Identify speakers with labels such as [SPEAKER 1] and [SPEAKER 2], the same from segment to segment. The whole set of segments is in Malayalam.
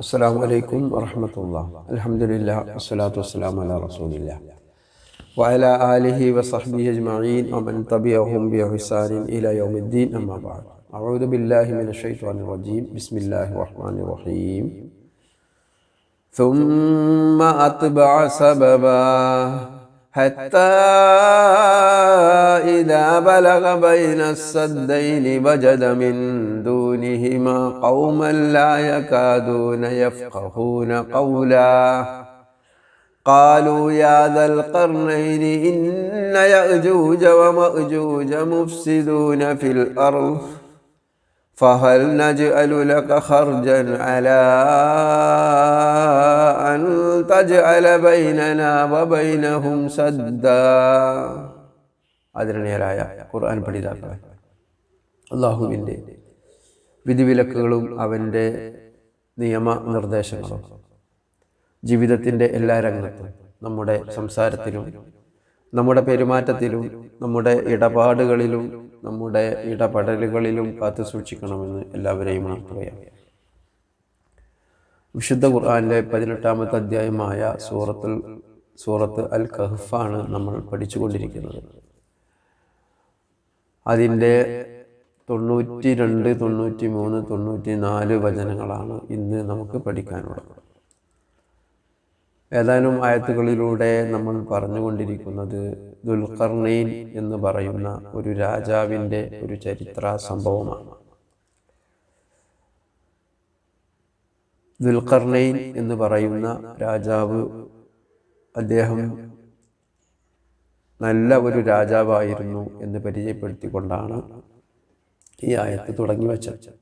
[SPEAKER 1] അസ്സാം വലൈക്കും വറഹമത്തുള്ള അലഹമുല്ല വസ്സലാത്തു വസ്സലാം അല റസൂലില്ല വഅല ആലിഹി വസഹ്ബിഹി അജ്മഈൻ വമൻ തബിഅഹും ബിഹ്സാനിൻ ഇലാ യൗമിദ്ദീൻ അമ്മാ ബഅദ് അഊദു ബില്ലാഹി മിനശ് ശൈത്വാനിർ റജീം ബിസ്മില്ലാഹിർ റഹ്മാനിർ റഹീം ثم أتبع سببا حتى إذا بلغ بين السدين وجد من دون دونهما قوما لا يكادون يفقهون قولا قالوا يا ذا القرنين إن يأجوج ومأجوج مفسدون في الأرض فهل نجعل لك خرجا على أن تجعل بيننا وبينهم سدا ആദരണീയരായ ഖുർആൻ പഠിതാക്കളെ അള്ളാഹുവിൻ്റെ വിധിവിലക്കുകളും അവന്റെ നിയമനിർദ്ദേശങ്ങളും. ജീവിതത്തിന്റെ എല്ലാ രംഗത്തും നമ്മുടെ സംസാരത്തിലും നമ്മുടെ പെരുമാറ്റത്തിലും നമ്മുടെ ഇടപാടുകളിലും നമ്മുടെ ഇടപെടലുകളിലും കാത്തു സൂക്ഷിക്കണമെന്ന് എല്ലാവരെയും ഉണർത്തുകയാണ് വിശുദ്ധ ഖുർആാനിലെ പതിനെട്ടാമത്തെ അധ്യായമായ സൂറത്തുൽ സൂറത്ത് അൽ കഹ്ഫാണ് നമ്മൾ പഠിച്ചുകൊണ്ടിരിക്കുന്നത്. അതിന്റെ തൊണ്ണൂറ്റി രണ്ട് തൊണ്ണൂറ്റി മൂന്ന് തൊണ്ണൂറ്റി നാല് വചനങ്ങളാണ് ഇന്ന് നമുക്ക് പഠിക്കാനുള്ളത്. ഏതാനും ആയത്തുകളിലൂടെ നമ്മൾ പറഞ്ഞുകൊണ്ടിരിക്കുന്നത് ദുൽഖർണീൻ എന്ന് പറയുന്ന ഒരു രാജാവിന്റെ ഒരു ചരിത്ര സംഭവമാണ് ദുൽഖർണൈൻ എന്ന് പറയുന്ന രാജാവ് അദ്ദേഹം നല്ല ഒരു രാജാവായിരുന്നു എന്ന് പരിചയപ്പെടുത്തിക്കൊണ്ടാണ് ഈ ആയത്ത് തുടങ്ങി വെച്ചത്.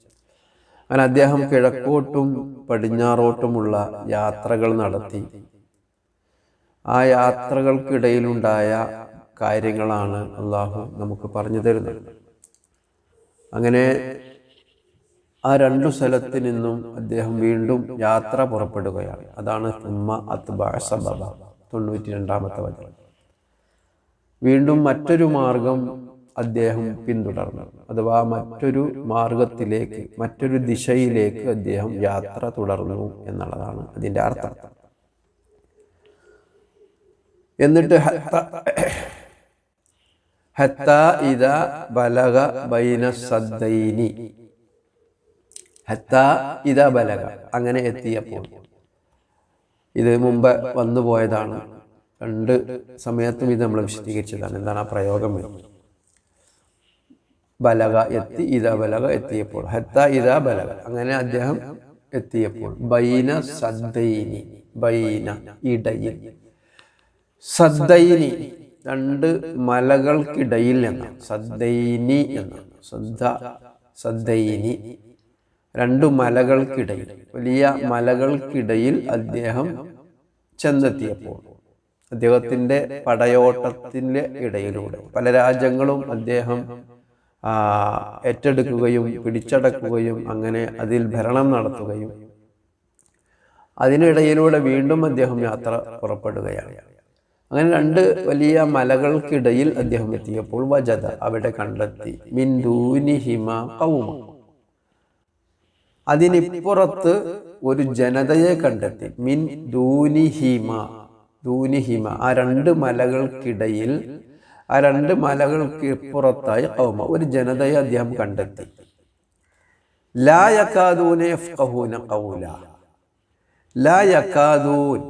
[SPEAKER 1] അങ്ങനെ അദ്ദേഹം കിഴക്കോട്ടും പടിഞ്ഞാറോട്ടുമുള്ള യാത്രകൾ നടത്തി. ആ യാത്രകൾക്കിടയിലുണ്ടായ കാര്യങ്ങളാണ് അള്ളാഹു നമുക്ക് പറഞ്ഞു തരുന്നത്. അങ്ങനെ ആ രണ്ടു സ്ഥലത്ത് നിന്നും അദ്ദേഹം വീണ്ടും യാത്ര പുറപ്പെടുകയാണ്. അതാണ് ഉമ്മ അത്ബ സബബ തൊണ്ണൂറ്റി രണ്ടാമത്തെ വചനം. വീണ്ടും മറ്റൊരു മാർഗം അദ്ദേഹം പിന്തുടർന്നു. അഥവാ മറ്റൊരു മാർഗത്തിലേക്ക് മറ്റൊരു ദിശയിലേക്ക് അദ്ദേഹം യാത്ര തുടർന്നു എന്നുള്ളതാണ് അതിന്റെ അർത്ഥം. എന്നിട്ട് ഹത്ത ഇത ബലക ബൈന സദ്ദൈനി. ഹത്ത ഇത ബലക അങ്ങനെ എത്തിയപ്പോൾ ഇത് മുമ്പ് വന്നു പോയതാണ് രണ്ട് സമയത്തും ഇത് നമ്മൾ വിശദീകരിച്ചതാണ്. എന്താണ് ആ പ്രയോഗം? വരുന്നത് ബലക എത്തി ഇത ബലക എത്തിയപ്പോൾ. ഹത്ത ഇത ബലക അങ്ങനെ അദ്ദേഹം എത്തിയപ്പോൾ. ബൈന സദ്ദൈനി ബൈന ഇടയിൽ. സദ്ദൈനി രണ്ട് മലകൾക്കിടയിൽ എന്നാണ് സദ്ദൈനി എന്നാണ് സദ്ദ സദ്ദൈനി രണ്ട് മലകൾക്കിടയിൽ. വലിയ മലകൾക്കിടയിൽ അദ്ദേഹം ചെന്നെത്തിയപ്പോൾ. അദ്ദേഹത്തിന്റെ പടയോട്ടത്തിന്റെ ഇടയിലൂടെ. പല രാജ്യങ്ങളും അദ്ദേഹം ഏറ്റെടുക്കുകയും പിടിച്ചടക്കുകയും അങ്ങനെ അതിൽ ഭരണം നടത്തുകയും അതിനിടയിലൂടെ വീണ്ടും അദ്ദേഹം യാത്ര പുറപ്പെടുകയാണ്. അങ്ങനെ രണ്ട് വലിയ മലകൾക്കിടയിൽ അദ്ദേഹം എത്തിയപ്പോൾ വജത അവിടെ കണ്ടെത്തി. മിൻദൂനിഹിമ കൗമ. അതിനിപ്പുറത്ത് ഒരു ജനതയെ കണ്ടെത്തി. മിൻ ദൂനിഹിമ ദൂനിഹിമ. ആ രണ്ട് മലകൾക്കിടയിൽ ആ രണ്ട് മലകൾക്ക് ഇപ്പുറത്തായി കൗമ ഒരു ജനതയെ അദ്ദേഹം കണ്ടെത്തി. ലാ യക്കാദൂനെ കൗല ലാ യക്കാദൂൻ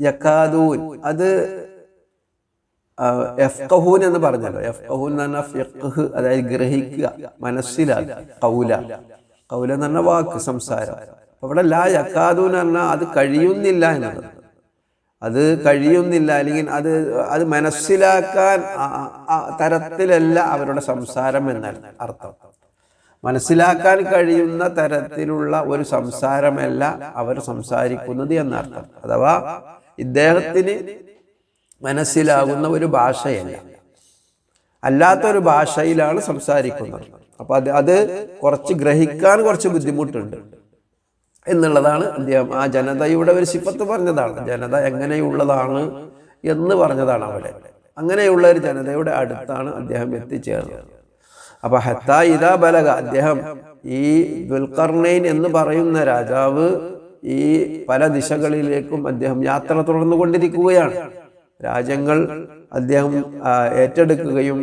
[SPEAKER 1] യക്കാദൂൻ അത് എഫ്കഹൂൻ എന്ന് പറഞ്ഞല്ലോ. എഫ്കഹൂൻ എന്ന് പറഞ്ഞാൽ ഫിഖ് അതായത് ഗ്രഹിക്കുക മനസ്സിലാക്കുക. കൗല കൗല എന്ന് പറഞ്ഞ വാക്ക് സംസാരം. അവിടെ ലാ യക്കാദൂൻ എന്ന് പറഞ്ഞാൽ അത് കഴിയുന്നില്ല എന്നുള്ളത്. അത് കഴിയുന്നില്ല അല്ലെങ്കിൽ അത് അത് മനസ്സിലാക്കാൻ തരത്തിലല്ല അവരുടെ സംസാരം എന്നാണ് അർത്ഥം. മനസ്സിലാക്കാൻ കഴിയുന്ന തരത്തിലുള്ള ഒരു സംസാരമല്ല അവർ സംസാരിക്കുന്നത് എന്നർത്ഥം അഥവാ ഇദ്ദേഹത്തിന് മനസ്സിലാകുന്ന ഒരു ഭാഷയല്ല. അല്ലാത്തൊരു ഭാഷയിലാണ് സംസാരിക്കുന്നത്. അപ്പൊ അത് അത് കുറച്ച് ഗ്രഹിക്കാൻ കുറച്ച് ബുദ്ധിമുട്ടുണ്ട്. എന്നുള്ളതാണ് അദ്ദേഹം ആ ജനതയുടെ ഒരു സിപ്പത്ത് പറഞ്ഞതാണ്. ജനത എങ്ങനെയുള്ളതാണ് എന്ന് പറഞ്ഞതാണ് അവിടെ. അങ്ങനെയുള്ള ഒരു ജനതയുടെ അടുത്താണ് അദ്ദേഹം എത്തിച്ചേർന്നത്. അപ്പൊ ഹത്ത ഇതാ ബലക അദ്ദേഹം ഈ ദുൽഖർണൈൻ എന്ന് പറയുന്ന രാജാവ് ഈ പല ദിശകളിലേക്കും അദ്ദേഹം യാത്ര തുടർന്നു കൊണ്ടിരിക്കുകയാണ്. രാജ്യങ്ങൾ അദ്ദേഹം ഏറ്റെടുക്കുകയും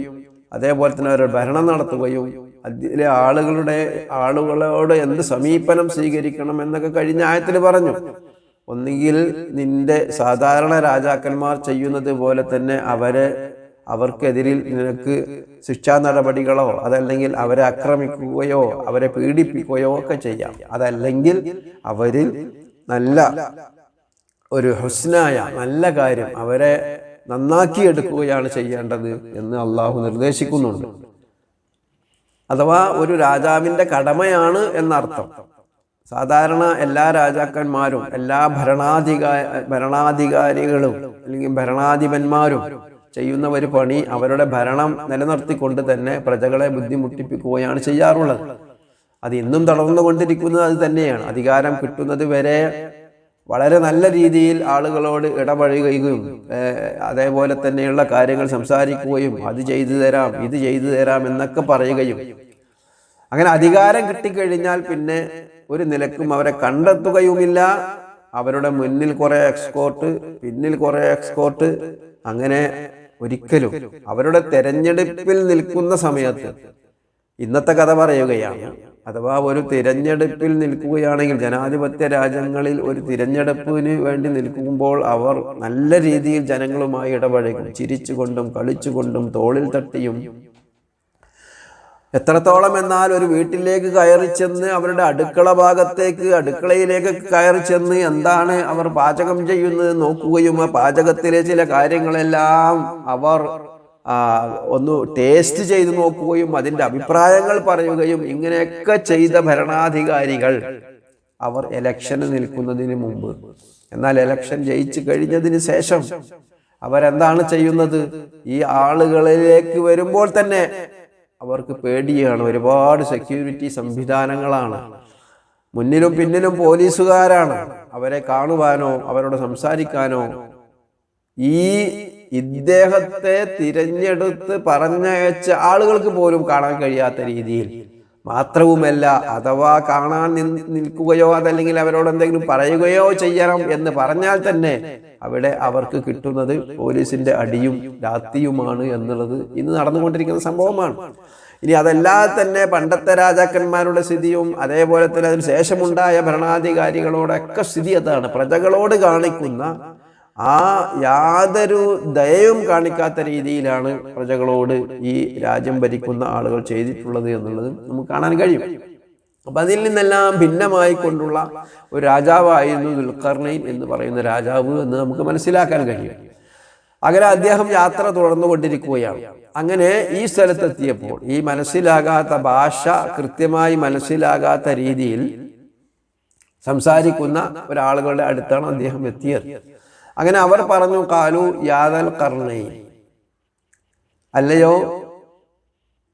[SPEAKER 1] അതേപോലെ തന്നെ അവരുടെ ഭരണം നടത്തുകയും അതിലെ ആളുകളുടെ ആളുകളോട് എന്ത് സമീപനം സ്വീകരിക്കണം എന്നൊക്കെ കഴിഞ്ഞ ആയത്തിൽ പറഞ്ഞു. ഒന്നുകിൽ നിന്റെ സാധാരണ രാജാക്കന്മാർ ചെയ്യുന്നത് പോലെ തന്നെ അവരെ അവർക്കെതിരിൽ നിനക്ക് ശിക്ഷാ നടപടികളോ അതല്ലെങ്കിൽ അവരെ ആക്രമിക്കുകയോ അവരെ പീഡിപ്പിക്കുകയോ ഒക്കെ ചെയ്യാം. അതല്ലെങ്കിൽ അവരിൽ നല്ല ഒരു ഹുസ്നായ നല്ല കാര്യം അവരെ നന്നാക്കിയെടുക്കുകയാണ് ചെയ്യേണ്ടത് എന്ന് അള്ളാഹു നിർദ്ദേശിക്കുന്നുണ്ട്. അഥവാ ഒരു രാജാവിന്റെ കടമയാണ് എന്നർത്ഥം. സാധാരണ എല്ലാ രാജാക്കന്മാരും എല്ലാ ഭരണാധികാ ഭരണാധികാരികളും അല്ലെങ്കിൽ ഭരണാധിപന്മാരും ചെയ്യുന്ന ഒരു പണി അവരുടെ ഭരണം നിലനിർത്തിക്കൊണ്ട് തന്നെ പ്രജകളെ ബുദ്ധിമുട്ടിപ്പിക്കുകയാണ് ചെയ്യാറുള്ളത്. അത് ഇന്നും തുടർന്നുകൊണ്ടിരിക്കുന്നത് അത് തന്നെയാണ്. അധികാരം കിട്ടുന്നത് വരെ വളരെ നല്ല രീതിയിൽ ആളുകളോട് ഇടപഴകുകയും അതേപോലെ തന്നെയുള്ള കാര്യങ്ങൾ സംസാരിക്കുകയും അത് ചെയ്തു തരാം ഇത് ചെയ്തു തരാം എന്നൊക്കെ പറയുകയും. അങ്ങനെ അധികാരം കിട്ടിക്കഴിഞ്ഞാൽ പിന്നെ ഒരു നിലക്കും അവരെ കണ്ടെത്തുകയുമില്ല. അവരുടെ മുന്നിൽ കുറെ എക്സ്കോർട്ട് പിന്നിൽ കുറെ എക്സ്കോർട്ട് അങ്ങനെ ഒരിക്കലും. അവരുടെ തെരഞ്ഞെടുപ്പിൽ നിൽക്കുന്ന സമയത്ത് ഇന്നത്തെ കഥ പറയുകയാണ്. അഥവാ ഒരു തിരഞ്ഞെടുപ്പിൽ നിൽക്കുകയാണെങ്കിൽ ജനാധിപത്യ രാജ്യങ്ങളിൽ ഒരു തിരഞ്ഞെടുപ്പിന് വേണ്ടി നിൽക്കുമ്പോൾ അവർ നല്ല രീതിയിൽ ജനങ്ങളുമായി ഇടപഴകും ചിരിച്ചുകൊണ്ടും കളിച്ചുകൊണ്ടും തോളിൽ തട്ടിയും. എത്രത്തോളം എന്നാൽ ഒരു വീട്ടിലേക്ക് കയറി ചെന്ന് അവരുടെ അടുക്കള ഭാഗത്തേക്ക് അടുക്കളയിലേക്ക് കയറി ചെന്ന് എന്താണ് അവർ പാചകം ചെയ്യുന്നത് നോക്കുകയും ആ പാചകത്തിലെ ചില കാര്യങ്ങളെല്ലാം അവർ ഒന്ന് ടേസ്റ്റ് ചെയ്ത് നോക്കുകയും അതിന്റെ അഭിപ്രായങ്ങൾ പറയുകയും ഇങ്ങനെയൊക്കെ ചെയ്ത ഭരണാധികാരികൾ അവർ എലക്ഷന് നിൽക്കുന്നതിന് മുമ്പ്. എന്നാൽ എലക്ഷൻ ജയിച്ചു കഴിഞ്ഞതിന് ശേഷം അവരെന്താണ് ചെയ്യുന്നത്? ഈ ആളുകളിലേക്ക് വരുമ്പോൾ തന്നെ അവർക്ക് പേടിയാണ്. ഒരുപാട് സെക്യൂരിറ്റി സംവിധാനങ്ങളാണ്. മുന്നിലും പിന്നിലും പോലീസുകാരാണ്. അവരെ കാണുവാനോ അവരോട് സംസാരിക്കാനോ ഈ ഇദ്ദേഹത്തെ തിരഞ്ഞെടുത്ത് പറഞ്ഞയച്ച ആളുകൾക്ക് പോലും കാണാൻ കഴിയാത്ത രീതിയിൽ. മാത്രവുമല്ല അഥവാ കാണാൻ നിൽക്കുകയോ അതല്ലെങ്കിൽ അവരോട് എന്തെങ്കിലും പറയുകയോ ചെയ്യണം എന്ന് പറഞ്ഞാൽ തന്നെ അവിടെ അവർക്ക് കിട്ടുന്നത് പോലീസിന്റെ അടിയും രാത്തിയുമാണ് എന്നുള്ളത് ഇന്ന് നടന്നുകൊണ്ടിരിക്കുന്ന സംഭവമാണ്. ഇനി അതല്ലാതെ തന്നെ പണ്ടത്തെ രാജാക്കന്മാരുടെ സ്ഥിതിയും അതേപോലെ തന്നെ അതിന് ശേഷമുണ്ടായ ഭരണാധികാരികളോടൊക്കെ സ്ഥിതി അതാണ്. പ്രജകളോട് കാണിക്കുന്ന ആ യാതൊരു ദയവും കാണിക്കാത്ത രീതിയിലാണ് പ്രജകളോട് ഈ രാജ്യം ഭരിക്കുന്ന ആളുകൾ ചെയ്തിട്ടുള്ളത് എന്നുള്ളത് നമുക്ക് കാണാൻ കഴിയും. അപ്പൊ അതിൽ നിന്നെല്ലാം ഭിന്നമായി കൊണ്ടുള്ള ഒരു രാജാവായിരുന്നു ദുൽഖർണൈൻ എന്ന് പറയുന്ന രാജാവ് എന്ന് നമുക്ക് മനസ്സിലാക്കാൻ കഴിയും. അങ്ങനെ അദ്ദേഹം യാത്ര തുടർന്നു കൊണ്ടിരിക്കുകയാണ് അങ്ങനെ ഈ സ്ഥലത്തെത്തിയപ്പോൾ ഈ മനസ്സിലാകാത്ത ഭാഷ കൃത്യമായി മനസ്സിലാകാത്ത രീതിയിൽ സംസാരിക്കുന്ന ഒരാളുകളുടെ അടുത്താണ് അദ്ദേഹം എത്തിയത്. അങ്ങനെ അവർ പറഞ്ഞു കാലു യാദൽ കർണൈ അല്ലയോ?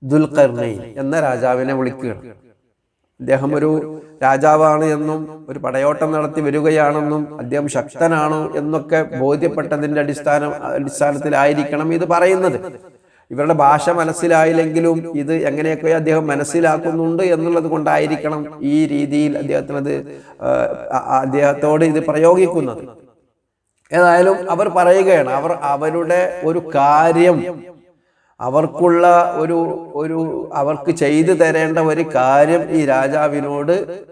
[SPEAKER 1] ദുൽഖർണൈ എന്ന രാജാവിനെ വിളിക്കുകയാണ്. അദ്ദേഹം ഒരു രാജാവാണ് എന്നും ഒരു പടയോട്ടം നടത്തി വരികയാണെന്നും അദ്ദേഹം ശക്തനാണ് എന്നൊക്കെ ബോധ്യപ്പെട്ടതിന്റെ അടിസ്ഥാന അടിസ്ഥാനത്തിലായിരിക്കണം ഇത് പറയുന്നത്. ഇവരുടെ ഭാഷ മനസ്സിലായില്ലെങ്കിലും ഇത് എങ്ങനെയൊക്കെ അദ്ദേഹം മനസ്സിലാക്കുന്നുണ്ട് എന്നുള്ളത് കൊണ്ടായിരിക്കണം ഈ രീതിയിൽ അദ്ദേഹത്തിനത് അദ്ദേഹത്തോട് ഇത് പ്രയോഗിക്കുന്നത്. ഏതായാലും അവർ പറയുകയാണ് അവർ അവരുടെ ഒരു കാര്യം അവർക്കുള്ള ഒരു ഒരു അവർക്ക് ചെയ്തു തരേണ്ട ഒരു കാര്യം ഈ രാജാവിനോട്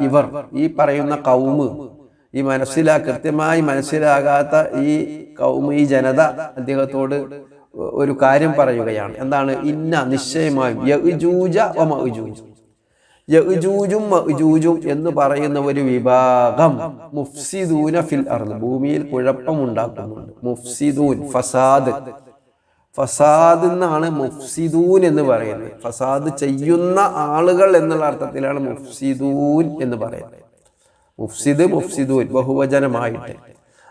[SPEAKER 1] ഇവർ ഈ പറയുന്ന കൗമ് ഈ മനസ്സിലാ കൃത്യമായി മനസ്സിലാകാത്ത ഈ കൗമ് ഈ ജനത അദ്ദേഹത്തോട് ഒരു കാര്യം പറയുകയാണ്. എന്താണ്? ഇന്ന നിശ്ചയമായും എന്ന് പറയുന്ന ഒരു വിഭാഗം മുഫ്സിദൂന ഫിൽ ഭൂമിയിൽ കുഴപ്പമുണ്ടാക്കുന്നുണ്ട് മുഫ്സിദൂൻ ഫസാദ്. ഫസാദ് എന്നാണ് മുഫ്സിദൂൻ എന്ന് പറയുന്നത്. ഫസാദ് ചെയ്യുന്ന ആളുകൾ എന്നുള്ള അർത്ഥത്തിലാണ് മുഫ്സിദൂൻ എന്ന് പറയുന്നത്. മുഫ്സിദ് മുഫ്സിദൂൻ ബഹുവചനമായിട്ട്.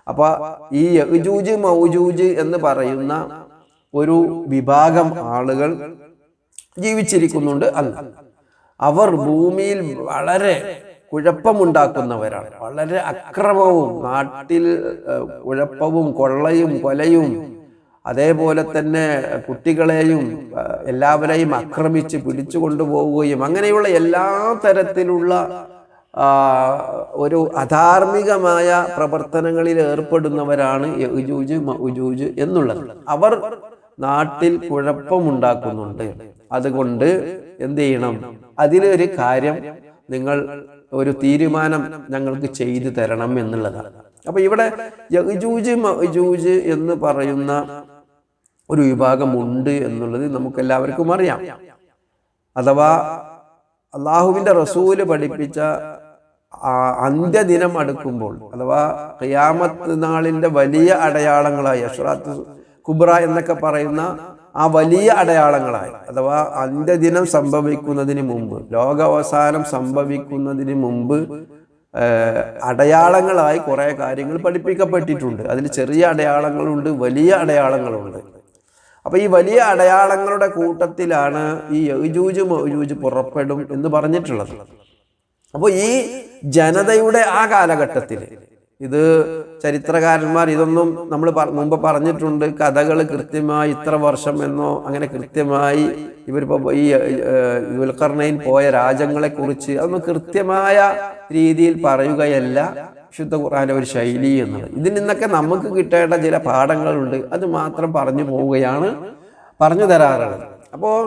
[SPEAKER 1] അപ്പൊ ഈ യജൂജ് മൗജൂജ് എന്ന് പറയുന്ന ഒരു വിഭാഗം ആളുകൾ ജീവിച്ചിരിക്കുന്നുണ്ട് അന്ന്. അവർ ഭൂമിയിൽ വളരെ കുഴപ്പമുണ്ടാക്കുന്നവരാണ്. വളരെ അക്രമവും നാട്ടിൽ കുഴപ്പവും കൊള്ളയും കൊലയും അതേപോലെ തന്നെ കുട്ടികളെയും എല്ലാവരെയും ആക്രമിച്ച് പിടിച്ചു കൊണ്ടുപോവുകയും അങ്ങനെയുള്ള എല്ലാ തരത്തിലുള്ള ഒരു അധാർമികമായ പ്രവർത്തനങ്ങളിൽ ഏർപ്പെടുന്നവരാണ് യജൂജ് മജൂജ് എന്നുള്ളത്. അവർ നാട്ടിൽ കുഴപ്പമുണ്ടാക്കുന്നുണ്ട്. അതുകൊണ്ട് എന്ത് ചെയ്യണം അതിനൊരു കാര്യം നിങ്ങൾ ഒരു തീരുമാനം ഞങ്ങൾക്ക് ചെയ്തു തരണം എന്നുള്ളതാണ്. അപ്പൊ ഇവിടെ യജൂജ് മജൂജ് എന്ന് പറയുന്ന ഒരു വിഭാഗമുണ്ട് എന്നുള്ളത് നമുക്ക് എല്ലാവർക്കും അറിയാം. അഥവാ അള്ളാഹുവിന്റെ റസൂൽ പഠിപ്പിച്ച അന്ത്യദിനം അടുക്കുമ്പോൾ അഥവാ ഖിയാമത്ത് നാളിന്റെ വലിയ അടയാളങ്ങളായി അഷ്റാത്ത് കുബ്ര എന്നൊക്കെ പറയുന്ന ആ വലിയ അടയാളങ്ങളായി. അഥവാ അന്ത്യദിനം സംഭവിക്കുന്നതിന് മുമ്പ് ലോകാവസാനം സംഭവിക്കുന്നതിന് മുമ്പ് അടയാളങ്ങളായി കുറെ കാര്യങ്ങൾ പഠിപ്പിക്കപ്പെട്ടിട്ടുണ്ട്. അതിൽ ചെറിയ അടയാളങ്ങളുണ്ട് വലിയ അടയാളങ്ങളുണ്ട്. അപ്പൊ ഈ വലിയ അടയാളങ്ങളുടെ കൂട്ടത്തിലാണ് ഈ യജൂജ് മൗജൂജ് പുറപ്പെടും എന്ന് പറഞ്ഞിട്ടുള്ളത്. അപ്പോൾ ഈ ജനതയുടെ ആ കാലഘട്ടത്തിൽ ഇത് ചരിത്രകാരന്മാർ ഇതൊന്നും നമ്മൾ മുമ്പ് പറഞ്ഞിട്ടുണ്ട്. കഥകൾ കൃത്യമായി ഇത്ര വർഷം എന്നോ അങ്ങനെ കൃത്യമായി ഇവരിപ്പോൾ ഈ ദുൽഖർണയിൻ പോയ രാജ്യങ്ങളെ കുറിച്ച് അതൊന്നും കൃത്യമായ രീതിയിൽ പറയുകയല്ല. വിശുദ്ധ ഖുർആാന്റെ ഒരു ശൈലി എന്നത്. ഇതിൽ നിന്നൊക്കെ നമുക്ക് കിട്ടേണ്ട ചില പാഠങ്ങളുണ്ട്. അത് മാത്രം പറഞ്ഞു പോവുകയാണ് പറഞ്ഞു തരാറുള്ളത്. അപ്പോൾ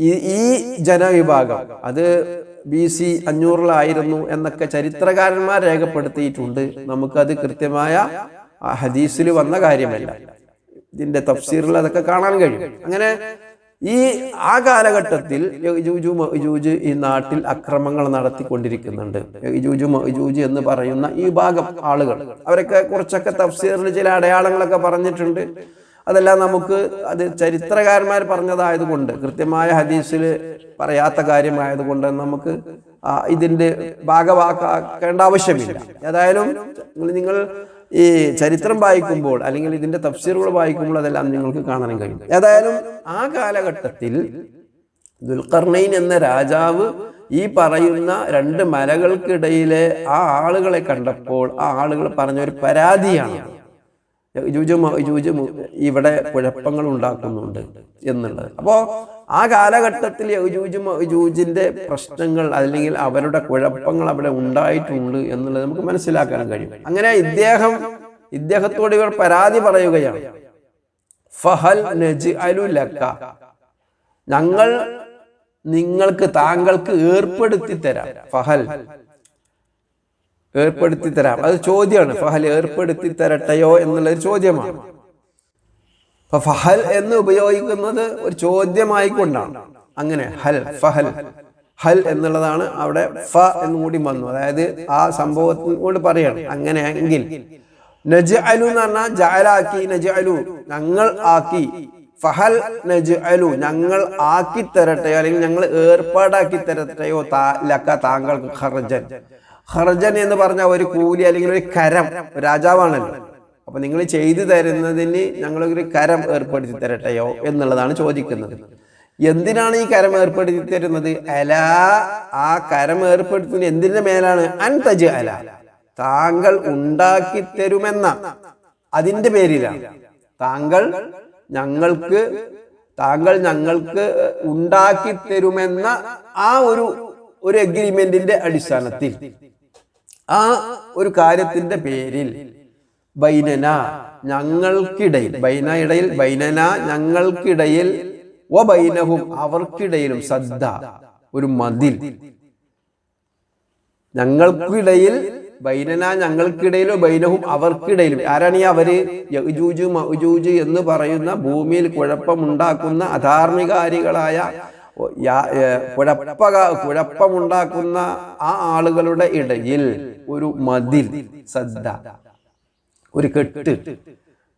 [SPEAKER 1] ഈ ജനവിഭാഗം അത് ബി സി അഞ്ഞൂറിലായിരുന്നു എന്നൊക്കെ ചരിത്രകാരന്മാർ രേഖപ്പെടുത്തിയിട്ടുണ്ട്. നമുക്കത് കൃത്യമായ ഹദീസിൽ വന്ന കാര്യമല്ല. ഇതിന്റെ തഫ്സീറിൽ അതൊക്കെ കാണാൻ കഴിയും. അങ്ങനെ ഈ ആ കാലഘട്ടത്തിൽ ഈ നാട്ടിൽ അക്രമങ്ങൾ നടത്തിക്കൊണ്ടിരിക്കുന്നുണ്ട്. എന്ന് പറയുന്ന ഈ ഭാഗം ആളുകൾ. അവരൊക്കെ കുറച്ചൊക്കെ തഫ്സീറിൽ ചില അടയാളങ്ങളൊക്കെ പറഞ്ഞിട്ടുണ്ട്. അതെല്ലാം നമുക്ക് അത് ചരിത്രകാരന്മാർ പറഞ്ഞതായതുകൊണ്ട് കൃത്യമായ ഹദീസിൽ പറയാത്ത കാര്യമായതുകൊണ്ട് നമുക്ക് ഇതിന്റെ ഭാഗവാക്കാക്കേണ്ട ആവശ്യമില്ല. ഏതായാലും നിങ്ങൾ ഈ ചരിത്രം വായിക്കുമ്പോൾ അല്ലെങ്കിൽ ഇതിന്റെ തഫ്സീറുകൾ വായിക്കുമ്പോൾ അതെല്ലാം നിങ്ങൾക്ക് കാണാൻ കഴിയും. ഏതായാലും ആ കാലഘട്ടത്തിൽ ദുൽഖർണൈൻ എന്ന രാജാവ് ഈ പറയുന്ന രണ്ട് മലകൾക്കിടയിലെ ആ ആളുകളെ കണ്ടപ്പോൾ ആ ആളുകൾ പറഞ്ഞ ഒരു പരാതിയാണ്. യജൂജ് ഇവിടെ കുഴപ്പങ്ങൾ ഉണ്ടാക്കുന്നുണ്ട് എന്നുള്ളത്. അപ്പോൾ ആ കാലഘട്ടത്തിൽ യജൂജ് മഅജൂജിന്റെ പ്രശ്നങ്ങൾ അല്ലെങ്കിൽ അവരുടെ കുഴപ്പങ്ങൾ അവിടെ ഉണ്ടായിട്ടുണ്ട് എന്നുള്ളത് നമുക്ക് മനസ്സിലാക്കാൻ കഴിയും. അങ്ങനെ ഇദ്ദേഹം ഇദ്ദേഹത്തോട് ഇവർ പരാതി പറയുകയാണ്. ഫഹൽ നജ് അലു ലക്ക. ഞങ്ങൾ നിങ്ങൾക്ക് താങ്കൾക്ക് ഏർപ്പെടുത്തി തരാം. ഫഹൽ. ഏർപ്പെടുത്തി തരാം അത് ചോദ്യമാണ്. ഫഹൽ ഏർപ്പെടുത്തി തരട്ടെയോ എന്നുള്ളൊരു ചോദ്യമാണ്. അപ്പൊ ഫഹൽ എന്ന് ഉപയോഗിക്കുന്നത് ഒരു ചോദ്യമായിക്കൊണ്ടാണ്. അങ്ങനെ ഹൽ ഫഹൽ ഹൽ എന്നുള്ളതാണ് അവിടെ ഫ എന്നും കൂടി വന്നു. അതായത് ആ സംഭവത്തിനോട് പറയണം. അങ്ങനെയെങ്കിൽ നജ് അലു എന്ന് പറഞ്ഞാൽ ജാലാക്കി നജ് അലു ഞങ്ങൾ ആക്കി. ഫഹൽ നജ് അലു ഞങ്ങൾ ആക്കി തരട്ടെയോ അല്ലെങ്കിൽ ഞങ്ങൾ ഏർപ്പാടാക്കി തരട്ടെയോ താ ലക്ക താങ്കൾക്ക് ഖർജൻ ഖർജൻ എന്ന് പറഞ്ഞ ഒരു കൂലി അല്ലെങ്കിൽ ഒരു കരം രാജാവാണല്ലോ. അപ്പൊ നിങ്ങൾ ചെയ്തു തരുന്നതിന് ഞങ്ങളൊരു കരം ഏർപ്പെടുത്തി തരട്ടെയോ എന്നുള്ളതാണ് ചോദിക്കുന്നത്. എന്തിനാണ് ഈ കരം ഏർപ്പെടുത്തി തരുന്നത്? അല ആ കരം ഏർപ്പെടുത്തുന്ന എന്തിന്റെ മേലാണ്? അൻ തജ് അല. താങ്കൾ ഉണ്ടാക്കി തരുമെന്ന അതിന്റെ പേരിലാണ്. താങ്കൾ ഞങ്ങൾക്ക് താങ്കൾ ഞങ്ങൾക്ക് ഉണ്ടാക്കി തരുമെന്ന ആ ഒരു ഒരു എഗ്രിമെന്റിന്റെ അടിസ്ഥാനത്തിൽ. ആ ഒരു കാര്യത്തിന്റെ പേരിൽ ബൈനന ഞങ്ങൾക്കിടയിൽ ബൈന ഇടയിൽ ബൈനന ഞങ്ങൾക്കിടയിൽ ഓ ബൈനഹും അവർക്കിടയിലും സദ്ദ ഒരു മതിൽ. ഞങ്ങൾക്കിടയിൽ ബൈനന ഞങ്ങൾക്കിടയിലോ ബൈനഹും അവർക്കിടയിലും. ആരാണ് ഈ അവർ? എന്ന് പറയുന്ന ഭൂമിയിൽ കുഴപ്പമുണ്ടാക്കുന്ന അധാർമികാരികളായ കുഴപ്പ കുഴപ്പമുണ്ടാക്കുന്ന ആ ആളുകളുടെ ഇടയിൽ ഒരു മതിൽ സദ്ദ. ഒരു കെട്ട്.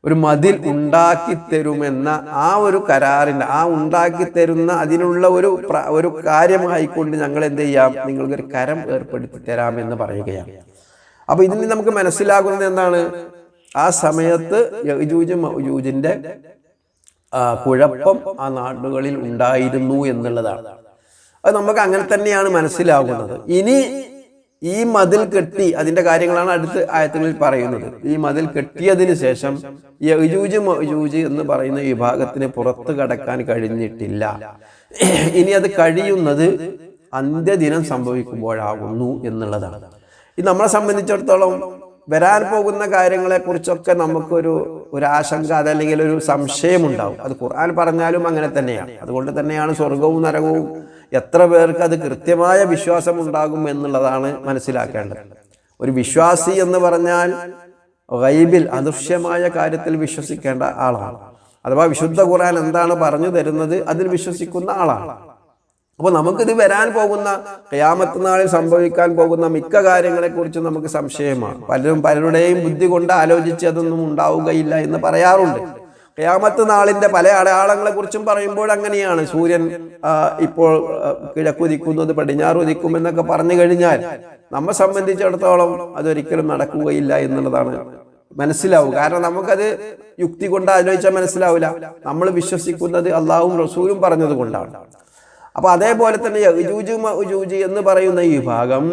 [SPEAKER 1] ഒരു മതിൽ ഉണ്ടാക്കി തരുമെന്ന ആ ഒരു കരാറിന്റെ ആ ഉണ്ടാക്കി തരുന്ന അതിനുള്ള ഒരു ഒരു കാര്യമായിക്കൊണ്ട് ഞങ്ങൾ എന്ത് ചെയ്യാം? നിങ്ങൾക്ക് ഒരു കരം ഏർപ്പെടുത്തി തരാം എന്ന് പറയുകയാണ്. അപ്പൊ ഇതിൽ നമുക്ക് മനസ്സിലാകുന്നത് എന്താണ്? ആ സമയത്ത് യജൂജ് കുഴപ്പം ആ നാടുകളിൽ ഉണ്ടായിരുന്നു എന്നുള്ളതാണ്. അത് നമുക്ക് അങ്ങനെ തന്നെയാണ് മനസ്സിലാകുന്നത്. ഇനി ഈ മതിൽ കെട്ടി അതിന്റെ കാര്യങ്ങളാണ് അടുത്ത ആയത്തുകളിൽ പറയുന്നത്. ഈ മതിൽ കെട്ടിയതിന് ശേഷം യജൂജ് മജൂജ് എന്ന് പറയുന്ന വിഭാഗത്തിന് പുറത്ത് കടക്കാൻ കഴിഞ്ഞിട്ടില്ല. ഇനി അത് കഴിയുന്നത് അന്ത്യദിനം സംഭവിക്കുമ്പോഴാകുന്നു എന്നുള്ളതാണ്. ഇത് നമ്മളെ സംബന്ധിച്ചിടത്തോളം വരാൻ പോകുന്ന കാര്യങ്ങളെ കുറിച്ചൊക്കെ നമുക്കൊരു ഒരു ആശങ്ക അതല്ലെങ്കിൽ ഒരു സംശയമുണ്ടാവും. അത് ഖുർആൻ പറഞ്ഞാലും അങ്ങനെ തന്നെയാണ്. അതുകൊണ്ട് തന്നെയാണ് സ്വർഗവും നരകവും എത്ര പേർക്ക് അത് കൃത്യമായ വിശ്വാസം ഉണ്ടാകും എന്നുള്ളതാണ് മനസ്സിലാക്കേണ്ടത്. ഒരു വിശ്വാസി എന്ന് പറഞ്ഞാൽ ഗൈബിൽ അദൃശ്യമായ കാര്യത്തിൽ വിശ്വസിക്കേണ്ട ആളാണ്. അഥവാ വിശുദ്ധ ഖുർആൻ എന്താണ് പറഞ്ഞു തരുന്നത് അതിൽ വിശ്വസിക്കുന്ന ആളാണ്. അപ്പൊ നമുക്കിത് വരാൻ പോകുന്ന കയാമത്ത് നാളിൽ സംഭവിക്കാൻ പോകുന്ന മിക്ക കാര്യങ്ങളെ കുറിച്ച് നമുക്ക് സംശയമാണ്. പലരും പലരുടെയും ബുദ്ധി കൊണ്ട് ആലോചിച്ച് അതൊന്നും ഉണ്ടാവുകയില്ല എന്ന് പറയാറുണ്ട്. കയാമത്ത് നാളിന്റെ പല അടയാളങ്ങളെ കുറിച്ചും പറയുമ്പോൾ അങ്ങനെയാണ്. സൂര്യൻ ഇപ്പോൾ കിഴക്കുതിക്കുന്നത് കിഴക്കുദിക്കുന്നത് പടിഞ്ഞാറുദിക്കും എന്നൊക്കെ പറഞ്ഞു കഴിഞ്ഞാൽ നമ്മെ സംബന്ധിച്ചിടത്തോളം അതൊരിക്കലും നടക്കുകയില്ല എന്നുള്ളതാണ് മനസ്സിലാവും. കാരണം നമുക്കത് യുക്തി കൊണ്ട് ആലോചിച്ചാൽ മനസ്സിലാവില്ല. നമ്മൾ വിശ്വസിക്കുന്നത് അള്ളാഹും റസൂലും പറഞ്ഞത് കൊണ്ടാണ് അപ്പൊ അതേപോലെ തന്നെ എന്ന് പറയുന്ന ഈ ഭാഗം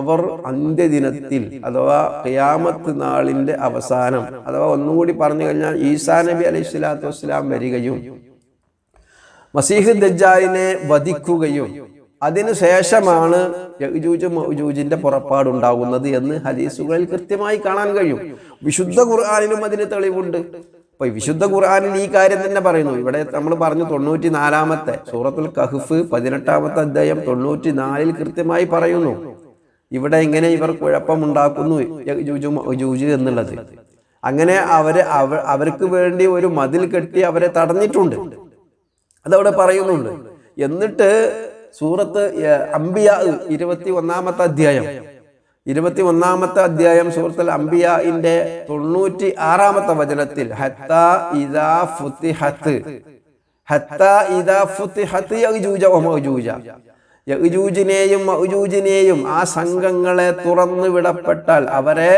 [SPEAKER 1] അവർ അന്ത്യദിനത്തിൽ അഥവാ ഖിയാമത്ത് നാളിന്റെ അവസാനം അഥവാ ഒന്നുകൂടി പറഞ്ഞു കഴിഞ്ഞാൽ ഈസാ നബി അലൈഹി സ്വലാത്തു വസ്സലാം വരികയും മസീഹ് ദജ്ജാലിനെ വധിക്കുകയും അതിനുശേഷമാണ് യജൂജ് മഅജൂജിന്റെ പുറപ്പാടുണ്ടാകുന്നത് എന്ന് ഹദീസുകളിൽ കൃത്യമായി കാണാൻ കഴിയും. വിശുദ്ധ ഖുർആാനിലും അതിന് തെളിവുണ്ട്. അപ്പൊ ഈ വിശുദ്ധ ഖുർആാനിൽ ഈ കാര്യം തന്നെ പറയുന്നു. ഇവിടെ നമ്മൾ പറഞ്ഞു തൊണ്ണൂറ്റി നാലാമത്തെ സൂറത്തുൽ കഹ്ഫ് പതിനെട്ടാമത്തെ അധ്യായം തൊണ്ണൂറ്റി നാലിൽ കൃത്യമായി പറയുന്നു. ഇവിടെ ഇങ്ങനെ ഇവർ കുഴപ്പമുണ്ടാക്കുന്നു ജൂജു എന്നുള്ളത്. അങ്ങനെ അവർ അവ അവർക്ക് വേണ്ടി ഒരു മതിൽ കെട്ടി അവരെ തടഞ്ഞിട്ടുണ്ട്. അതവിടെ പറയുന്നുണ്ട്. എന്നിട്ട് സൂറത്ത് അമ്പിയ ഇരുപത്തി ഒന്നാമത്തെ അധ്യായം ഇരുപത്തി ഒന്നാമത്തെ അധ്യായം സുഹൃത്തുൽ അംബിയാന്റെ തൊണ്ണൂറ്റി ആറാമത്തെ വചനത്തിൽ യഅ്ജൂജിനെയും മഅ്ജൂജിനെയും ആ സംഘങ്ങളെ തുറന്നു വിടപ്പെട്ടാൽ അവരെ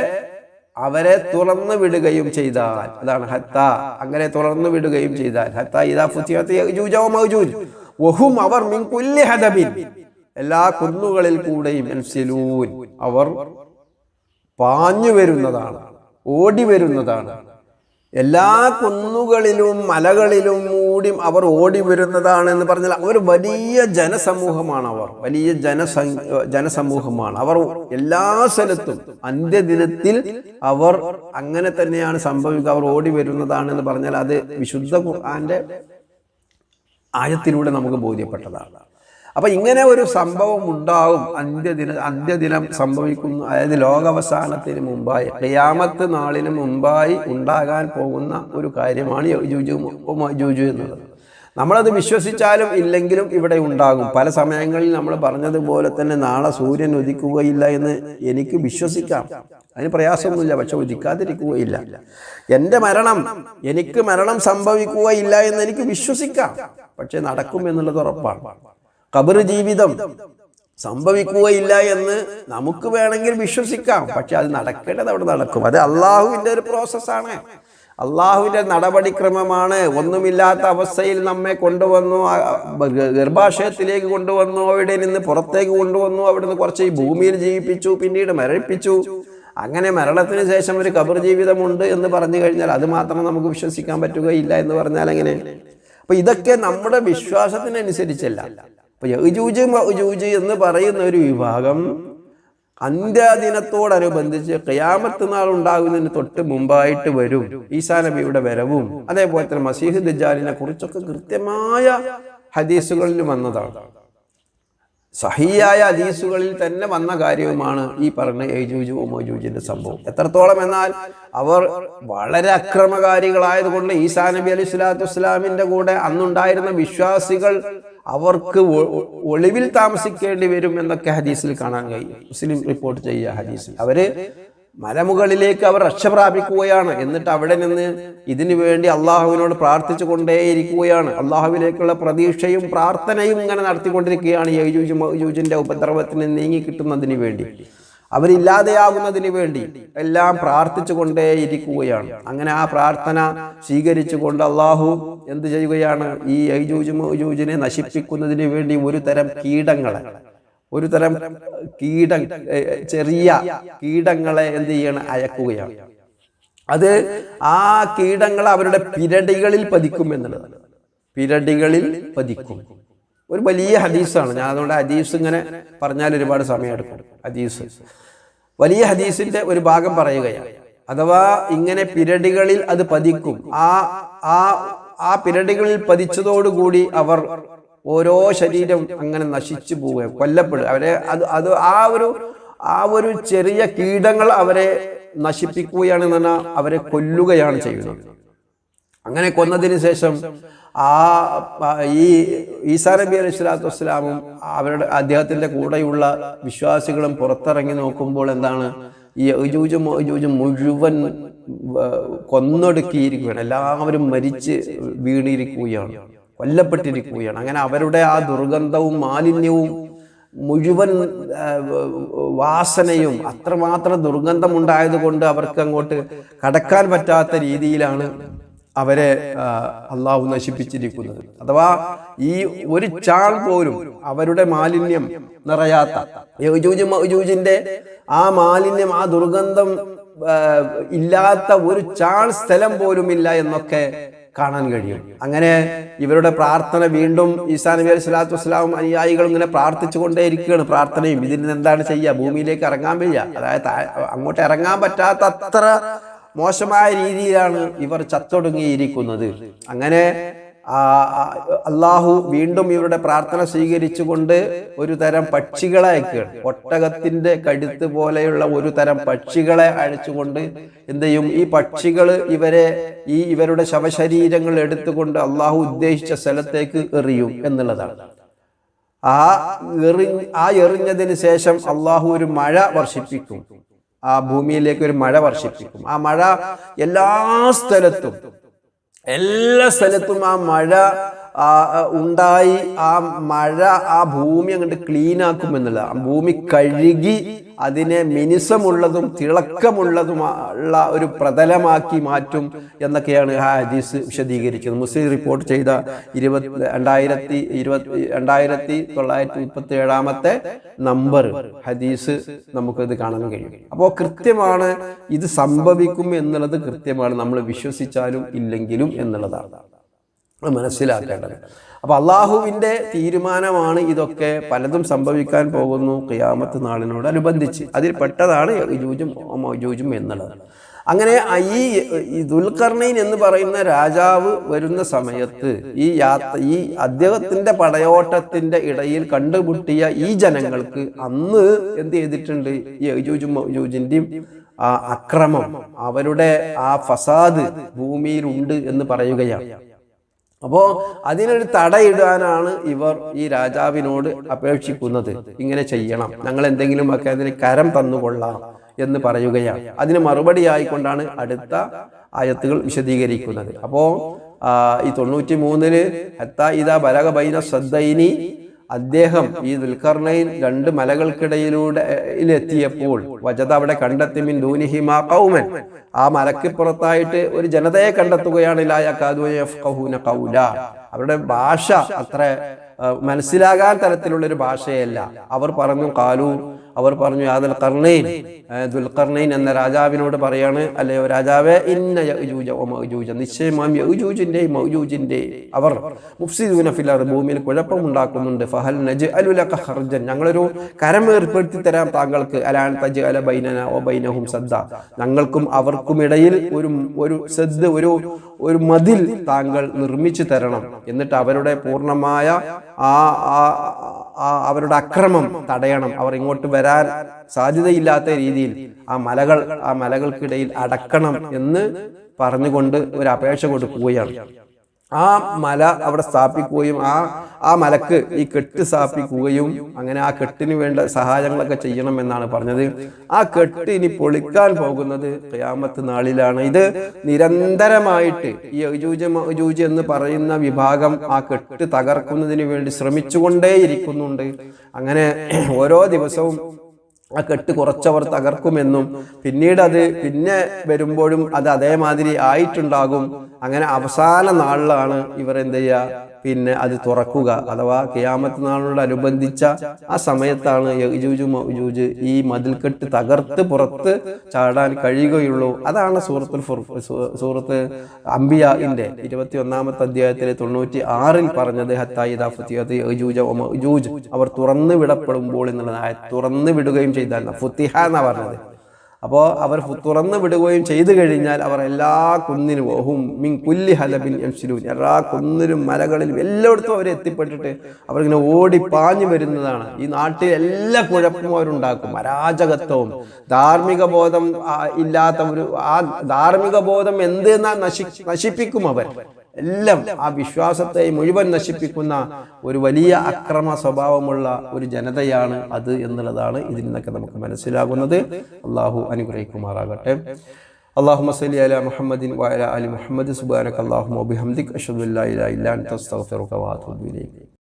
[SPEAKER 1] അവരെ തുറന്നു വിടുകയും ചെയ്താൽ അതാണ് ഹത്ത അങ്ങനെ തുറന്നു വിടുകയും ചെയ്താൽ ഹത്ത ഇതാ ഫുത്തിഹത്ത് യഅ്ജൂജ വമഅ്ജൂജ് വഹും അവർ മിൻ കുല്ലി ഹദബിൻ എല്ലാ കുന്നുകളിൽ കൂടെയും എൻസിലൂൻ. അവർ പാഞ്ഞു വരുന്നതാണ് ഓടി വരുന്നതാണ്. എല്ലാ കുന്നുകളിലും മലകളിലും കൂടി അവർ ഓടി വരുന്നതാണ് എന്ന് പറഞ്ഞാൽ അവർ വലിയ ജനസമൂഹമാണ് അവർ. വലിയ ജനസ ജനസമൂഹമാണ്. അവർ എല്ലാ സ്ഥലത്തും അന്ത്യദിനത്തിൽ അവർ അങ്ങനെ തന്നെയാണ് സംഭവിക്കുക. അവർ ഓടി വരുന്നതാണ് എന്ന് പറഞ്ഞാൽ അത് വിശുദ്ധ ഖുർആന്റെ ആയത്തിലൂടെ നമുക്ക് ബോധ്യപ്പെട്ടതാണ്. അപ്പൊ ഇങ്ങനെ ഒരു സംഭവം ഉണ്ടാവും. അന്ത്യദിന അന്ത്യദിനം സംഭവിക്കുന്നു. അതായത് ലോകാവസാനത്തിന് മുമ്പായി ഖിയാമത്ത് നാളിന് മുമ്പായി ഉണ്ടാകാൻ പോകുന്ന ഒരു കാര്യമാണ് ജൂജു മജൂജു എന്നുള്ളത്. നമ്മളത് വിശ്വസിച്ചാലും ഇല്ലെങ്കിലും ഇവിടെ ഉണ്ടാകും. പല സമയങ്ങളിൽ നമ്മൾ പറഞ്ഞതുപോലെ തന്നെ നാളെ സൂര്യൻ ഉദിക്കുകയില്ല എന്ന് എനിക്ക് വിശ്വസിക്കാം. അതിന് പ്രയാസമൊന്നുമില്ല പക്ഷെ ഉദിക്കാതിരിക്കുകയില്ല. എന്റെ മരണം എനിക്ക് മരണം സംഭവിക്കുകയില്ല എന്ന് എനിക്ക് വിശ്വസിക്കാം. പക്ഷെ നടക്കും എന്നുള്ളത് ഉറപ്പാണ്. കബർ ജീവിതം സംഭവിക്കുകയില്ല എന്ന് നമുക്ക് വേണമെങ്കിൽ വിശ്വസിക്കാം. പക്ഷെ അത് നടക്കേണ്ടത് അവിടെ നടക്കും. അത് അള്ളാഹുവിന്റെ ഒരു പ്രോസസ്സാണ്. അള്ളാഹുവിന്റെ നടപടിക്രമമാണ്. ഒന്നുമില്ലാത്ത അവസ്ഥയിൽ നമ്മെ കൊണ്ടുവന്നു ഗർഭാശയത്തിലേക്ക് കൊണ്ടുവന്നു അവിടെ നിന്ന് പുറത്തേക്ക് കൊണ്ടുവന്നു അവിടെ നിന്ന് കുറച്ച് ഭൂമിയിൽ ജീവിപ്പിച്ചു പിന്നീട് മരണിപ്പിച്ചു അങ്ങനെ മരണത്തിന് ശേഷം ഒരു കബർ ജീവിതമുണ്ട് എന്ന് പറഞ്ഞു കഴിഞ്ഞാൽ അത് മാത്രം നമുക്ക് വിശ്വസിക്കാൻ പറ്റുകയില്ല എന്ന് പറഞ്ഞാൽ എങ്ങനെ? അപ്പൊ ഇതൊക്കെ നമ്മുടെ വിശ്വാസത്തിനനുസരിച്ചല്ല. അപ്പൊ യജൂജ് എന്ന് പറയുന്ന ഒരു വിഭാഗം അന്ത്യദിനത്തോടനുബന്ധിച്ച് ഖിയാമത്ത് നാൾ ഉണ്ടാകുന്നതിന് തൊട്ട് മുമ്പായിട്ട് വരും ഈസാ നബിയുടെ വരവും. അതേപോലെ തന്നെ മസീഹ് ദജാലിനെ കുറിച്ചൊക്കെ കൃത്യമായ ഹദീസുകളിൽ വന്നതാണ്. സഹിയായ ഹദീസുകളിൽ തന്നെ വന്ന കാര്യവുമാണ് ഈ പറഞ്ഞ ഏജൂജുവും മജൂജിന്റെ സംഭവം. എത്രത്തോളം എന്നാൽ അവർ വളരെ അക്രമകാരികളായതുകൊണ്ട് ഈസാ നബി അലൈഹി സ്വലാത്തു വസ്സലാമിന്റെ കൂടെ അന്നുണ്ടായിരുന്ന വിശ്വാസികൾ അവർക്ക് ഒളിവിൽ താമസിക്കേണ്ടി വരും എന്നൊക്കെ ഹദീസിൽ കാണാൻ കഴിയും. മുസ്ലിം റിപ്പോർട്ട് ചെയ്യുക ഹദീസിൽ. അവർ മലമുകളിലേക്ക് അവർ രക്ഷ പ്രാപിക്കുകയാണ്. എന്നിട്ട് അവിടെ നിന്ന് ഇതിനു വേണ്ടി അള്ളാഹുവിനോട് പ്രാർത്ഥിച്ചു കൊണ്ടേയിരിക്കുകയാണ് അള്ളാഹുവിലേക്കുള്ള പ്രതീക്ഷയും പ്രാർത്ഥനയും ഇങ്ങനെ നടത്തിക്കൊണ്ടിരിക്കുകയാണ് യജൂജ് മജൂജിന്റെ ഉപദ്രവത്തിന് നീങ്ങി കിട്ടുന്നതിന് വേണ്ടി. അവരില്ലാതെയാകുന്നതിന് വേണ്ടി എല്ലാം പ്രാർത്ഥിച്ചു കൊണ്ടേയിരിക്കുകയാണ് അങ്ങനെ ആ പ്രാർത്ഥന സ്വീകരിച്ചുകൊണ്ട് അള്ളാഹു എന്ത് ചെയ്യുകയാണ്? ഈ ഐജൂജിനെ നശിപ്പിക്കുന്നതിന് വേണ്ടി ഒരു തരം കീടങ്ങളെ ഒരു തരം കീട ചെറിയ കീടങ്ങളെ എന്ത് ചെയ്യണം? അയക്കുകയാണ്. അത് ആ കീടങ്ങൾ അവരുടെ പിരടികളിൽ പതിക്കും എന്നുള്ളതാണ് പിരടികളിൽ പതിക്കും. ഒരു വലിയ ഹദീസാണ്. ഞാൻ അതുകൊണ്ട് ഹദീസ് ഇങ്ങനെ പറഞ്ഞാൽ ഒരുപാട് സമയം എടുക്കും. ഹദീസ്. വലിയ ഹദീസിന്റെ ഒരു ഭാഗം പറയുകയാണ്. അഥവാ ഇങ്ങനെ പിരടികളിൽ അത് പതിക്കും. ആ ആ ആ പിരടികളിൽ പതിച്ചതോടുകൂടി അവർ ഓരോ ശരീരം അങ്ങനെ നശിച്ചു പോവുക കൊല്ലപ്പെടുക. അവരെ അത് അത് ആ ഒരു ആ ഒരു ചെറിയ കീടങ്ങൾ അവരെ നശിപ്പിക്കുകയാണ് എന്ന് പറഞ്ഞാൽ അവരെ കൊല്ലുകയാണ് ചെയ്യുന്നത്. അങ്ങനെ കൊന്നതിന് ശേഷം ആ ഈ ഈസാ നബി അലൈഹി സ്വലാത്തു വസ്സലാമും അവരുടെ അദ്ദേഹത്തിന്റെ കൂടെയുള്ള വിശ്വാസികളും പുറത്തിറങ്ങി നോക്കുമ്പോൾ എന്താണ്? ഈ അജൂജും അജൂജും മുഴുവൻ കൊന്നൊടുക്കിയിരിക്കുകയാണ്. എല്ലാവരും മരിച്ച് വീണിരിക്കുകയാണ് കൊല്ലപ്പെട്ടിരിക്കുകയാണ്. അങ്ങനെ അവരുടെ ആ ദുർഗന്ധവും മാലിന്യവും മുഴുവൻ വാസനയും അത്രമാത്രം ദുർഗന്ധമുണ്ടായത് കൊണ്ട് അവർക്ക് അങ്ങോട്ട് കടക്കാൻ പറ്റാത്ത രീതിയിലാണ് അവരെ അള്ളാഹു നശിപ്പിച്ചിരിക്കുന്നത്. അഥവാ ഈ ഒരു ചാൾ പോലും അവരുടെ മാലിന്യം നിറയാത്ത യജൂജ് ആ മാലിന്യം ആ ദുർഗന്ധം ഇല്ലാത്ത ഒരു ചാൾ സ്ഥലം പോലും ഇല്ല എന്നൊക്കെ കാണാൻ കഴിയും. അങ്ങനെ ഇവരുടെ പ്രാർത്ഥന വീണ്ടും ഈസാ നബി അലൈഹി സ്വലാത്തു വസ്സലാമും അനുയായികൾ ഇങ്ങനെ പ്രാർത്ഥിച്ചു കൊണ്ടേയിരിക്കുകയാണ്. പ്രാർത്ഥനയും ഇതിൽ നിന്ന് എന്താണ് ചെയ്യുക? ഭൂമിയിലേക്ക് ഇറങ്ങാൻ വയ്യ. അതായത് അങ്ങോട്ട് ഇറങ്ങാൻ പറ്റാത്ത അത്ര മോശമായ രീതിയിലാണ് ഇവർ ചത്തൊടുങ്ങിയിരിക്കുന്നത്. അങ്ങനെ അള്ളാഹു വീണ്ടും ഇവരുടെ പ്രാർത്ഥന സ്വീകരിച്ചുകൊണ്ട് ഒരു തരം പക്ഷികളെ അയക്കുകയാണ്. ഒട്ടകത്തിന്റെ കഴുത്ത് പോലെയുള്ള ഒരു തരം പക്ഷികളെ അയച്ചുകൊണ്ട് എന്ത് ചെയ്യും? ഈ പക്ഷികൾ ഇവരെ ഈ ഇവരുടെ ശവശരീരങ്ങൾ എടുത്തുകൊണ്ട് അള്ളാഹു ഉദ്ദേശിച്ച സ്ഥലത്തേക്ക് എറിയും എന്നുള്ളതാണ്. ആ എറി ആ എറിഞ്ഞതിന് ശേഷം അള്ളാഹു ഒരു മഴ വർഷിപ്പിക്കും. ആ ഭൂമിയിലേക്ക് ഒരു മഴ വർഷിപ്പിക്കും. ആ മഴ എല്ലാ സ്ഥലത്തും എല്ലാ സ്ഥലത്തും ആ മഴ ഉണ്ടായി ആ മഴ ആ ഭൂമി അങ്ങോട്ട് ക്ലീൻ ആക്കും എന്നുള്ള ഭൂമി കഴുകി അതിനെ മിനുസമുള്ളതും തിളക്കമുള്ളതുമുള്ള ഒരു പ്രതലമാക്കി മാറ്റും എന്നൊക്കെയാണ് ആ ഹദീസ് വിശദീകരിക്കുന്നത്. മുസ്ലിം റിപ്പോർട്ട് ചെയ്ത ഇരുപത്തി രണ്ടായിരത്തി ഇരുപത്തി രണ്ടായിരത്തി തൊള്ളായിരത്തി മുപ്പത്തി ഏഴാമത്തെ നമ്പർ ഹദീസ് നമുക്കത് കാണാൻ കഴിയും. അപ്പോൾ കൃത്യമാണ് ഇത് സംഭവിക്കും എന്നുള്ളത് കൃത്യമാണ്. നമ്മൾ വിശ്വസിച്ചാലും ഇല്ലെങ്കിലും എന്നുള്ളതാണ്. മനസ്സിലാക്കേണ്ടത്. അപ്പോൾ അള്ളാഹുവിന്റെ തീരുമാനമാണ് ഇതൊക്കെ പലതും സംഭവിക്കാൻ പോകുന്നു ഖിയാമത്ത് നാളിനോട് അനുബന്ധിച്ച്. അതിൽ പെട്ടതാണ് ജൂജും മൗജൂജും എന്നുള്ളത്. അങ്ങനെ ഈ ദുൽഖർണീൻ ദുൽഖർണൈൻ എന്ന് പറയുന്ന രാജാവ് വരുന്ന സമയത്ത് ഈ യാത്ര ഈ അദ്ദേഹത്തിന്റെ പടയോട്ടത്തിന്റെ ഇടയിൽ കണ്ടുമുട്ടിയ ഈ ജനങ്ങൾക്ക് അന്ന് എന്ത് ചെയ്തിട്ടുണ്ട്? ഈ യജൂജും ജൂജിന്റെയും ആ അക്രമം അവരുടെ ആ ഫസാദ് ഭൂമിയിലുണ്ട് എന്ന് പറയുകയാണ്. അപ്പോ അതിനൊരു തടയിടാനാണ് ഇവർ ഈ രാജാവിനോട് അപേക്ഷിക്കുന്നത്. ഇങ്ങനെ ചെയ്യണം. ഞങ്ങൾ എന്തെങ്കിലും ഒക്കെ അതിന് കരം തന്നുകൊള്ളാം എന്ന് പറയുകയാണ്. അതിന് മറുപടി ആയിക്കൊണ്ടാണ് അടുത്ത ആയത്തുകൾ വിശദീകരിക്കുന്നത്. അപ്പോ ഈ തൊണ്ണൂറ്റി മൂന്നിൽ ഹത്താ ഇതാ ബലക ബൈന അദ്ദേഹം ഈ ദുൽഖർണയിൽ രണ്ട് മലകൾക്കിടയിലൂടെ എത്തിയപ്പോൾ വജത അവിടെ കണ്ടെത്തി മിൻ ദൂനിഹിമാ കൗമൻ ആ മലക്കിപ്പുറത്തായിട്ട് ഒരു ജനതയെ കണ്ടെത്തുകയാണ് ഖൗല. അവരുടെ ഭാഷ അത്ര മനസ്സിലാകാൻ തരത്തിലുള്ള ഒരു ഭാഷയല്ല. അവർ പറഞ്ഞു കാലു അവർ പറഞ്ഞു യാദൽ കർണൈൻ ദുൽഖർണൈൻ എന്ന രാജാവിനോട് പറയാണ് അല്ലയോ രാജാവേ ഇന്ന യൗജൂജ വ മഅ്ജൂജ. നിശ്ചയമായും അവർ ഭൂമിയിൽ കുഴപ്പമുണ്ടാക്കുന്നുണ്ട് ഫഹൽ നജ് ലക ഖർജൻ. ഞങ്ങളൊരു കരം ഏർപ്പെടുത്തി തരാം താങ്കൾക്ക്. അലാൻ തജ്അല ബൈനന ഓ ബൈനഹും സദ്ദ. ഞങ്ങൾക്കും അവർക്കും ഇടയിൽ ഒരു ഒരു സദ് ഒരു ഒരു മതിൽ താങ്കൾ നിർമ്മിച്ചു തരണം. എന്നിട്ട് അവരുടെ പൂർണമായ ആ അവരുടെ അക്രമം തടയണം. അവർ ഇങ്ങോട്ട് വരാൻ സാധ്യതയില്ലാത്ത രീതിയിൽ ആ മലകൾ ആ മലകൾക്കിടയിൽ അടക്കണം എന്ന് പറഞ്ഞുകൊണ്ട് ഒരു അപേക്ഷ കൊടുക്കുകയാണ്. ആ മല അവിടെ സ്ഥാപിക്കുകയും ആ ആ മലക്ക് ഈ കെട്ട് സ്ഥാപിക്കുകയും അങ്ങനെ ആ കെട്ടിന് വേണ്ട സഹായങ്ങളൊക്കെ ചെയ്യണം എന്നാണ് പറഞ്ഞത്. ആ കെട്ട് ഇനി പൊളിക്കാൻ പോകുന്നത് ക്യാമത്ത് നാളിലാണ്. ഇത് നിരന്തരമായിട്ട് ഈ അജൂജ് മഅജൂജ് എന്ന് പറയുന്ന വിഭാഗം ആ കെട്ട് തകർക്കുന്നതിന് വേണ്ടി ശ്രമിച്ചുകൊണ്ടേയിരിക്കുന്നുണ്ട്. അങ്ങനെ ഓരോ ദിവസവും ആ കെട്ട് കുറച്ചവർ തകർക്കുമെന്നും പിന്നീട് അത് പിന്നെ വരുമ്പോഴും അത് അതേമാതിരി ആയിട്ടുണ്ടാകും. അങ്ങനെ അവസാന നാളിലാണ് ഇവർ എന്ത് ചെയ്യുക? പിന്നെ അത് തുറക്കുക. അഥവാ കിയാമത്ത് നാളിനോടനുബന്ധിച്ച ആ സമയത്താണ് യജൂജ് മൗജൂജ് ഈ മതിൽക്കെട്ട് തകർത്ത് പുറത്ത് ചാടാൻ കഴിയുകയുള്ളൂ. അതാണ് സൂറത്തുൽ സൂറത്ത് അംബിയാന്റെ ഇരുപത്തി ഒന്നാമത്തെ അധ്യായത്തിലെ തൊണ്ണൂറ്റി ആറിൽ പറഞ്ഞത് അവർ തുറന്നു വിടപ്പെടുമ്പോൾ എന്നുള്ളതായ തുറന്നു വിടുകയും ചെയ്താൽ ഫുത്തിഹ എന്നാ പറഞ്ഞത്. അപ്പോൾ അവർ തുറന്ന് വിടുകയും ചെയ്തു കഴിഞ്ഞാൽ അവർ എല്ലാ കുന്നിനും ഓഹും മിൻ കുല്ലി ഹലബിൻ എംസിലൂൻ എല്ലാ കുന്നിലും മലകളിലും എല്ലായിടത്തും അവർ എത്തിപ്പെട്ടിട്ട് അവരിങ്ങനെ ഓടി പാഞ്ഞു വരുന്നതാണ്. ഈ നാട്ടിൽ എല്ലാ കുഴപ്പവും അവരുണ്ടാക്കും. അരാജകത്വവും ധാർമ്മിക ബോധം ഇല്ലാത്ത ഒരു ആ ധാർമ്മിക ബോധം എന്തെന്നാ നശി നശിപ്പിക്കും അവർ. എല്ലാം ആ വിശ്വാസത്തെ മുഴുവൻ നശിപ്പിക്കുന്ന ഒരു വലിയ അക്രമ സ്വഭാവമുള്ള ഒരു ജനതയാണ് അത് എന്നുള്ളതാണ് ഇതിൽ നിന്നൊക്കെ നമുക്ക് മനസ്സിലാകുന്നത് അള്ളാഹു അനുഗ്രഹിക്കുമാറാകട്ടെ اللهم صل على محمد وعلى ال محمد سبحانك اللهم وبحمدك اشهد ان لا اله الا انت استغفرك واتوب اليك